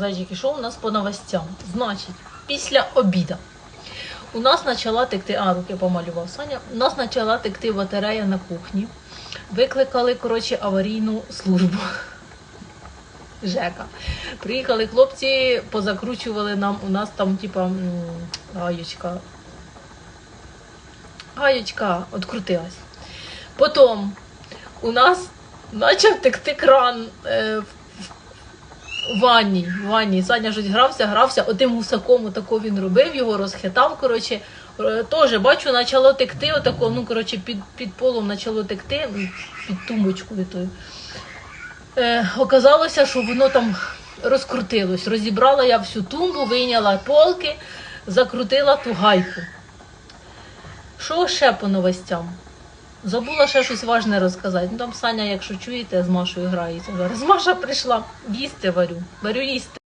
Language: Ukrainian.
Зайчики, що у нас по новостям? Значить, після обіда у нас почала текти, а руки помалював Саня. У нас почала текти батарея на кухні. Викликали, коротше, аварійну службу. Жека. Приїхали хлопці, позакручували нам, у нас там, типа, м, гаєчка. Гаєчка відкрутилась. Потім у нас почав текти кран е, в в ванні. В ванні. Саня щось грався, грався, отим гусаком отако він робив, його розхитав. Коротше, Е, Теж бачу, почало текти, отако, ну, коротше, під, під полом почало текти, під тумбочкою тою. Е, оказалося, що воно там розкрутилось. Розібрала я всю тумбу, вийняла полки, закрутила ту гайку. Що ще по новостям? Забула ще щось важне розказати. Ну там Саня, якщо чуєте, з Машою грається зараз. Маша прийшла, їсти варю. Варю їсти.